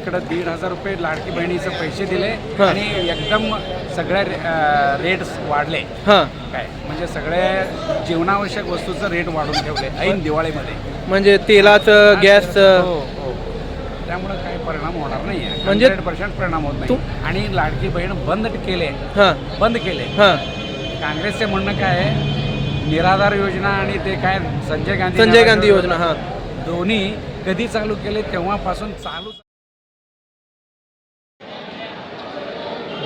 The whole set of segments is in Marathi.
इकडं दीड हजार रुपये लाडकी बहिणीचे पैसे दिले हा. आणि एकदम सगळ्या रेट्स वाढले. हां. काय? म्हणजे सगळ्या जीवनावश्यक वस्तूचं रेट वाढून ठेवले ऐन दिवाळीमध्ये. म्हणजे तेलाचं गॅसचं. हो हो त्यामुळे काही परिणाम होणार नाही म्हणजे पर्सेंट परिणाम होत नाही. आणि लाडकी बहीण बंद केले. हां. बंद केले. हां. काँग्रेसचे म्हणणं काय आहे? निराधार योजना आणि ते काय? संजय गांधी संजय गांधी योजना हां. दोन्ही कधी चालू केले तेव्हापासून चालू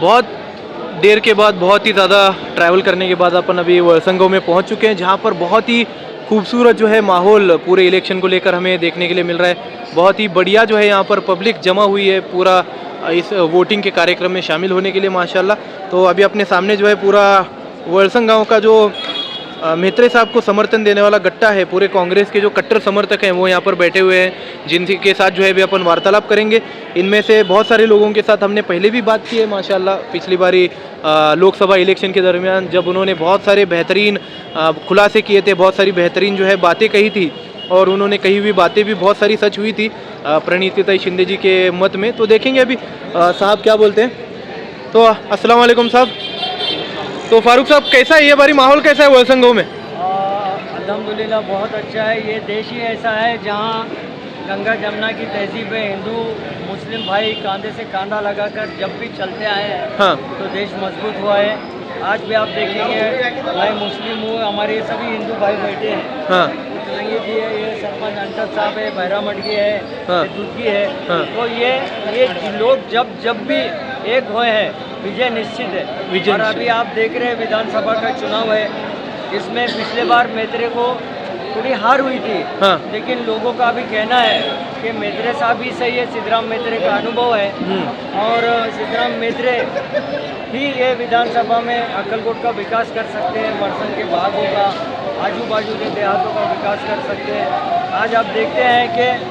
बहुत देर के बाद, बहुत ही ज़्यादा ट्रैवल करने के बाद अपन अभी वलसंगों में पहुँच चुके हैं, जहाँ पर बहुत ही खूबसूरत जो है माहौल पूरे इलेक्शन को लेकर हमें देखने के लिए मिल रहा है। बहुत ही बढ़िया जो है यहाँ पर पब्लिक जमा हुई है, पूरा इस वोटिंग के कार्यक्रम में शामिल होने के लिए, माशाल्लाह। तो अभी अपने सामने जो है पूरा वलसंग गाँव का जो मेहत्रे साहब को समर्थन देने वाला गट्टा है। पूरे कांग्रेस के जो कट्टर समर्थक हैं, वो यहाँ पर बैठे हुए हैं, जिनके साथ जो है भी अपन वार्तालाप करेंगे। इनमें से बहुत सारे लोगों के साथ हमने पहले भी बात की है, माशाल्लाह, पिछली बारी लोकसभा इलेक्शन के दरमियान जब उन्होंने बहुत सारे बेहतरीन खुलासे किए थे, बहुत सारी बेहतरीन जो है बातें कही थी, और उन्होंने कही हुई बातें भी बहुत सारी सच हुई थी प्रणीतिताई शिंदे जी के मत में। तो देखेंगे अभी साहब क्या बोलते हैं? तो वालेकुम साहब। तो फारूक साहब कैसा है ये बारी? माहौल कैसा है वलसंगों में? अल्हम्दुलिल्लाह बहुत अच्छा है। ये देश ही ऐसा है जहाँ गंगा जमुना की तहजीब है हिंदू मुस्लिम भाई कांधे से कांधा लगाकर जब भी चलते आए हैं हाँ। तो देश मज़बूत हुआ है। आज भी आप देखेंगे मैं मुस्लिम हूँ हमारे सभी हिंदू भाई बैठे हैं। हाँ। ये जी है ये सरपंच अंटद साहब है भैरा मटकी है हाँ। है। हाँ। तो ये ये लोग जब जब भी एक हुए हैं विजय निश्चित है। विजय और अभी आप देख रहे हैं विधानसभा का चुनाव है। इसमें पिछले बार मेत्रे को थोड़ी हार हुई थी। हाँ। लेकिन लोगों का भी कहना है कि मेत्रे साहब ही सही है सिद्धराम मेत्रे का अनुभव है। हम्म, और सिद्धराम मेत्रे ही ये विधानसभा में अक्कलकोट का विकास कर सकते हैं बरसन के भागों का आजू बाजू के देहातों का विकास कर सकते हैं। आज आप देखते हैं कि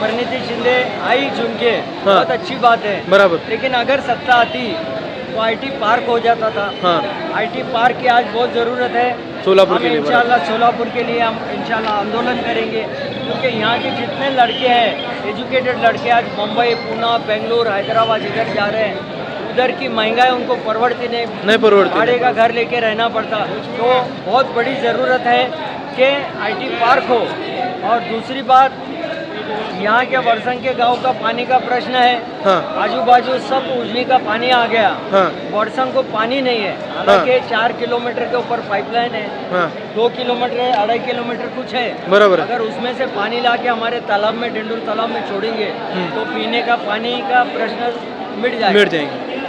परिणीति शिंदे आई चुन के। बहुत अच्छी बात है। बराबर। लेकिन अगर सत्ता आती तो आईटी पार्क हो जाता था। हाँ। आईटी पार्क की आज बहुत ज़रूरत है। सोलापुर के लिए इंशाल्लाह सोलापुर के लिए हम इंशाल्लाह आंदोलन करेंगे क्योंकि यहाँ के जितने लड़के हैं एजुकेटेड लड़के आज मुंबई पूना बेंगलोर हैदराबाद इधर जा रहे हैं। उधर की महँगाई उनको परवड़ती नहीं। नहीं परवड़ती भाड़े का घर लेके रहना पड़ता। तो बहुत बड़ी ज़रूरत है कि आईटी पार्क हो। और दूसरी बात यहाँ के वर्षंग के गाँव का पानी का प्रश्न है। हाँ। आजू बाजू सब उजनी का पानी आ गया। हाँ। वर्षंग को पानी नहीं है। हालाँकि हाँ। चार किलोमीटर के ऊपर पाइपलाइन है। हाँ। दो किलोमीटर है अढ़ाई किलोमीटर कुछ है। बराबर अगर उसमें से पानी लाके हमारे तालाब में डिंडूर तालाब में छोड़ेंगे तो पीने का पानी का प्रश्न मिट जाएगा। मिट जाएँगे।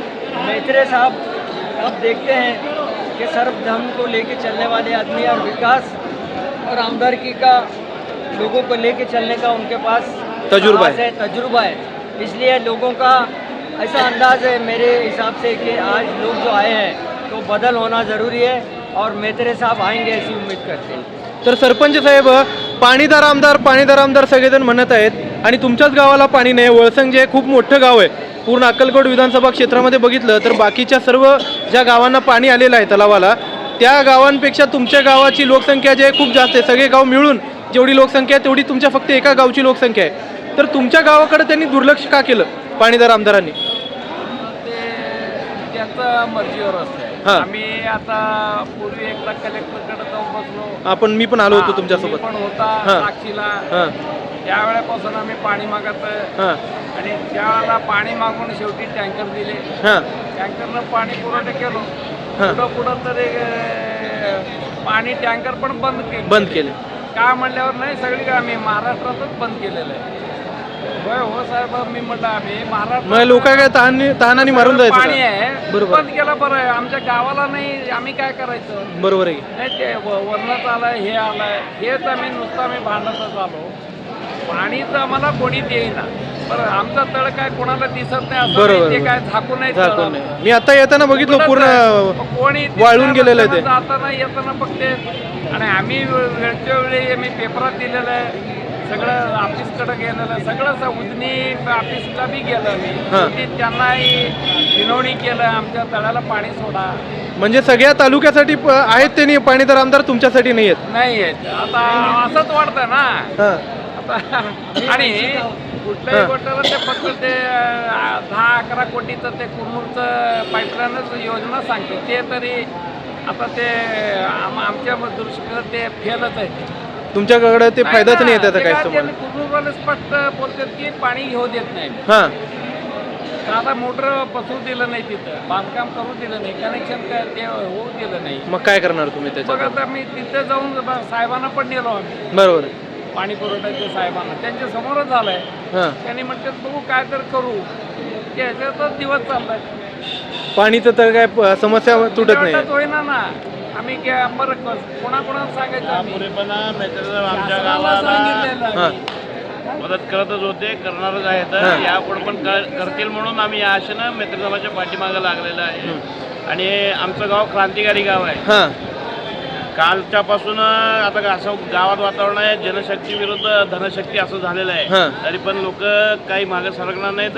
मेत्रे साहब अब देखते हैं कि सर्वधर्म को लेके चलने वाले आदमी और विकास और आमदरकी का लोगों को लेके चलने का उनके पास तजुर्बा है। तजुर्बा है। इसलिए लोगों का ऐसा अंदाज है मेरे हिसाब से कि आज लोग जो आए हैं तो बदल होना ज़रूरी है और मेत्रे साहब आएंगे ऐसी उम्मीद करते हैं। तर सरपंच साहेब पाणीदार आमदार पाणीदार आमदार सगळेजण म्हणत आहेत आणि तुमच्याच गावाला पाणी नाही वळसंग जे खूप मोठं गाव आहे. पूर्ण अक्कलकोट विधानसभा क्षेत्रामध्ये बघितलं तर बाकीच्या सर्व ज्या गावांना पाणी आलेलं आहे तलावाला त्या गावांपेक्षा तुमच्या गावाची लोकसंख्या जी आहे खूप जास्त आहे. सगळे गाव मिळून जेवढी लोकसंख्या आहे तेवढी तुमच्या फक्त एका गावची लोकसंख्या आहे. तर तुमच्या गावाकडे त्यांनी दुर्लक्ष का केलं पाणीदार आमदारांनी? त्याचं मर्जीवर असते हा. आम्ही आता पूर्वी एकदा कलेक्टरकडे जाऊन बसलो. आपण मी पण आलो होतो तुमच्यासोबत. पण होता हा. साक्षीला. हां. त्यावेळेपासून आम्ही पाणी मागत हां. आणि त्यावेळेला पाणी मागून शेवटी टँकर दिले. हां. टँकरनं पाणी पुरवठा केलो. हा. पुढं पुढं तर अं, पाणी टँकर पण बंद केले. बंद केले. का म्हणल्यावर नाही सगळी आम्ही महाराष्ट्रातच बंद केलेलं आहे होय हो साहेब मी म्हटलं आम्ही मग महाराष्ट्र लोक काय तहान तहानाने मारून जायचं पाणी का? आहे बरोबर. बंद केलं बरं आहे आमच्या गावाला नाही आम्ही काय करायचं बरोबर आहे? नाही ते व- वरणाचं आलंय हे आलंय हेच आम्ही नुसतं आम्ही भांडतच आलो पाणी तर आम्हाला कोणी देईना बरं आमचा तळ काय कोणाला दिसत नाही असं बरोबर, नाही, ते काय. झाकून नाही झाकून तळ. नाही. मी आता येताना बघितलं पूर्ण. कोणी वाळून गेलेलं आहे ते. जाताना येताना फक्त आणि आम्ही वेळच्या वेळी आम्ही पेपरात दिलेलं आहे सगळं ऑफिसकडे गेलेलं आहे सगळं स- उजनी ऑफिसला बी गेलं मी हां. त्यांनाही विनवणी केलं आमच्या तळ्याला पाणी सोडा म्हणजे सगळ्या तालुक्यासाठी प- आहेत त्यांनी पाणीदार आमदार तुमच्यासाठी नाही आहेत नाही आहेत आता असंच वाटतं ना हां आणि कुठल्याही. गोष्टीला ते फक्त ते दहा अकरा कोटीचं ते कुरनूरचं पाईपलाईनच योजना सांगते. ते तरी आता ते आम आमच्या दृष्टीनं ते फेलच आहे. तुमच्याकडे ते फायदाच नाही ना, आहे त्याचा ते काय कुरनूरवाले स्पष्ट बोलतात की पाणी घेऊ देत नाही. हां. साधा मोटर बसवू दिलं नाही तिथं बांधकाम करू दिलं नाही कनेक्शन काय ते होऊ दिलं नाही. मग काय करणार तुम्ही मग त्याच्यात? आता मी तिथं जाऊन साहेबांना पण नेलो आम्ही. बरोबर. पाणी पुरवठ्याच्या साहेबांना. त्यांच्या समोरच झालंय. हां. त्यांनी म्हणतात बघू काय तर करू. की ह्याच्यातच दिवस चाललाय. पाणीचं तर काय प- समस्या तुटत नाही. होईना ना. आम्ही काय बरं कोणाकोणाला सांगायचं आमच्या गावाला हां. मदत करतच होते करणारच आहेत. हां. यापुढे पण कर- करतील म्हणून आम्ही या आशेनं मित्रसभाच्या पाठीमागं लागलेलं आहे. आणि आमचं गाव क्रांतिकारी गाव आहे. हां. कालच्यापासून आता का असं गावात वातावरण आहे जनशक्ती विरुद्ध धनशक्ती असं झालेलं हां. आहे तरी पण लोक काही मागे सरकणार नाहीत.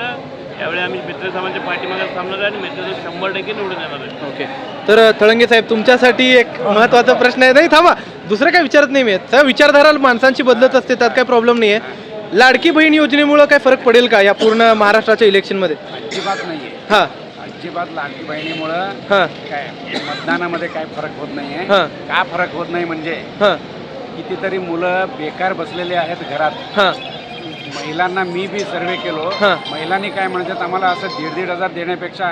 यावेळी आम्ही मित्र समाजाच्या पाठीमागे थांबणार आहे आणि मित्र शंभर टक्के निवडून येणार आहे. ओके. तर थळंगे साहेब तुमच्यासाठी एक महत्त्वाचा प्रश्न आहे. नाही थांबा. दुसरं काय विचारत नाही मी. सगळं विचारधारा माणसांची बदलत असते त्यात काय प्रॉब्लेम नाही आहे लाडकी बहीण योजनेमुळं काय फरक पडेल का या पूर्ण महाराष्ट्राच्या इलेक्शनमध्ये अजिबात नाहीये. हां. अजिबात लाडकी बहिणीमुळं हां. काय मतदानामध्ये काय फरक होत नाहीये. हां. का फरक होत नाही म्हणजे हां. कितीतरी मुलं बेकार बसलेले आहेत घरात. हां. महिलांना मी बी सर्वे केलो. हां. महिलांनी काय म्हणतात आम्हाला असं दीड दीड हजार देण्यापेक्षा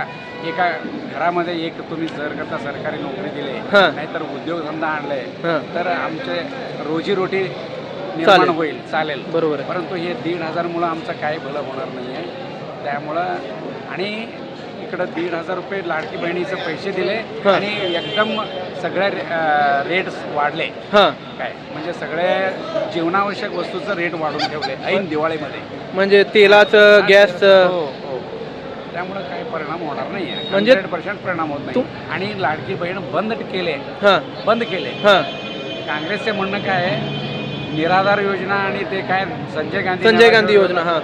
एका घरामध्ये एक तुम्ही जर करता सरकारी नोकरी दिली हां. नाहीतर उद्योगधंदा आणले हां. तर आमचे रोजीरोटी चालेल. निर्माण होईल चालेल. बरोबर आहे. परंतु हे दीड हजार मुलं आमचं काही भलं होणार नाही आहे त्यामुळं आणि इकडं दीड हजार रुपये लाडकी बहिणीचे पैसे दिले हां. आणि एकदम सगळे रेट्स वाढले. हां. काय? म्हणजे सगळे जीवनावश्यक वस्तूचं रेट वाढून ठेवले ऐन दिवाळीमध्ये. म्हणजे तेलाचं गॅसचं. हो हो. त्यामुळे काही परिणाम होणार नाही म्हणजे हंड्रेड पर्सेंट परिणाम होत नाही. आणि लाडकी बहीण बंद केले. हां. बंद केले. हां. काँग्रेसचे म्हणणं काय आहे? निराधार योजना आणि ते काय? संजय गांधी संजय गांधी योजना हां.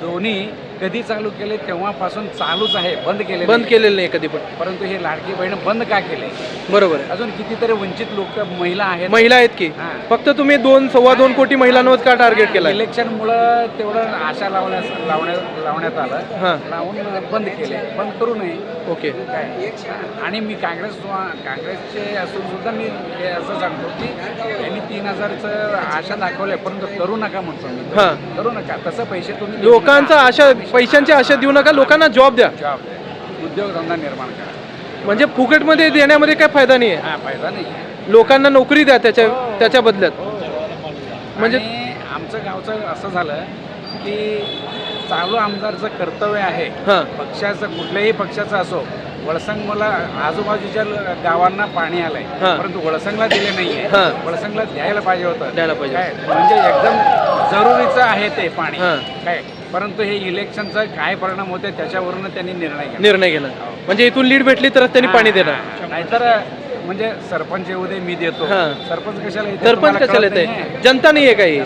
दोन्ही कधी चालू केले तेव्हापासून चालूच आहे बंद केले बंद. केलेलं नाही कधी पण. परंतु हे लाडकी बहीण बंद का केले? बरोबर आहे. अजून कितीतरी वंचित लोक महिला आहेत. महिला आहेत की? हां. फक्त तुम्ही दोन सव्वा दोन कोटी महिलांवर का टार्गेट केलं इलेक्शन मुळे तेवढं आशा लावण्यास लावण्यात लावण्यात आलं. हां. लावून बंद केले. बंद करू नये. ओके. काय? आणि मी काँग्रेस काँग्रेसचे असून सुद्धा मी हे असं सांगतो की तीन हजारचं आशा दाखवले परंतु करू नका म्हणतो मी. हां. करू नका. तसं पैसे तुम्ही देऊ लोकांचा आशा पैशांची आशा देऊ नका लोकांना जॉब द्या. जॉब उद्योगधंदा निर्माण करा. म्हणजे फुकटमध्ये देण्यामध्ये काय फायदा नाही आहे हा फायदा नाही. लोकांना नोकरी द्या त्याच्या त्याच्या बदल्यात. म्हणजे आणि आमचं गावचं असं झालं की चालू आमदारचं कर्तव्य आहे. हां. पक्षाचं कुठल्याही पक्षाचं असो वळसंग मला आजूबाजूच्या गावांना पाणी आलंय हां. परंतु वळसंगला दिले नाहीये हां. वळसंगला द्यायला पाहिजे होतं द्यायला पाहिजे. काय म्हणजे एकदम जरुरीचं आहे ते पाणी हां. काय परंतु हे इलेक्शनचा काय परिणाम होते त्याच्यावरून त्यांनी निर्णय घेतला निर्णय घेणं म्हणजे इथून लीड भेटली तरच त्यांनी पाणी देणार हां. नाहीतर म्हणजे सरपंच येऊ दे मी देतो हां. सरपंच कशाला येते सरपंच तुम्हाला कशाला येते नाहीये? जनता नाही आहे काही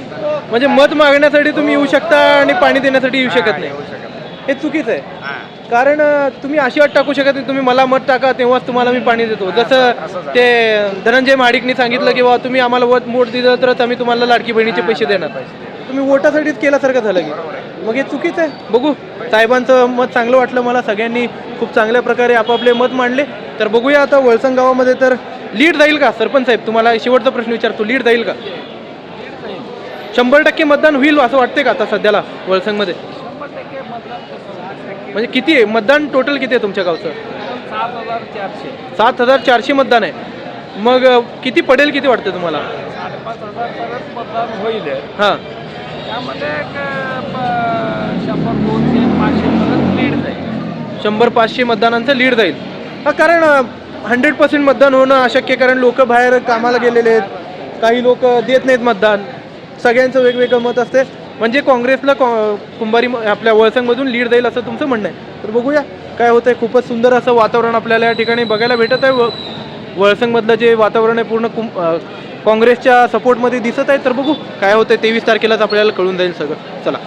म्हणजे मत मागण्यासाठी तुम्ही येऊ शकता आणि पाणी देण्यासाठी येऊ शकत हां, नाही येऊ शकत नाही. हे चुकीचं आहे हां. कारण तुम्ही अशी अट टाकू शकत नाही. तुम्ही मला मत टाका तेव्हाच तुम्हाला मी पाणी देतो. जसं. ते धनंजय महाडिकनी सांगितलं की बाबा तुम्ही आम्हाला वोट वोट दिलं तरच आम्ही तुम्हाला लाडकी बहिणीचे पैसे देणार. तुम्ही वोटासाठीच केल्यासारखं झालं की. मग हे चुकीचं आहे. बघू. साहेबांचं मत चांगलं वाटलं मला. सगळ्यांनी खूप चांगल्या प्रकारे आपापले मत मांडले. तर बघूया आता वळसंग गावामध्ये तर लीड जाईल का? सरपंच साहेब तुम्हाला शेवटचा प्रश्न विचारतो. लीड जाईल का? शंभर टक्के मतदान होईल असं वाटते का आता सध्याला वळसंगमध्ये? म्हणजे किती आहे? मतदान टोटल किती आहे तुमच्या गावचं? सात हजार चारशे सात हजार चारशे मतदान आहे. मग अ, किती पडेल किती वाटतं तुम्हाला? साडेपाच हजार परत मतदान होईल हां. त्यामध्ये एक शंभर दोनशे पाचशे परत लीड जाईल शंभर पाचशे मतदानांचं लीड जाईल. हा कारण हंड्रेड पर्सेंट मतदान होणं अशक्य आहे, कारण लोक बाहेर कामाला गेलेले आहेत. काही लोक देत नाहीत मतदान. सगळ्यांचं वेगवेगळं मत असते. म्हणजे काँग्रेसला कॉ- कुंभारी आपल्या वळसंगमधून लीड जाईल असं तुमचं म्हणणं आहे. तर बघूया काय होतं आहे खूपच सुंदर असं वातावरण आपल्याला या ठिकाणी बघायला भेटत आहे. व वळसंगमधलं जे वातावरण आहे पूर्ण कुं काँग्रेसच्या सपोर्टमध्ये दिसत आहे. तर बघू काय होतंय. तेवीस तारखेलाच आपल्याला कळून जाईल सगळं. चला.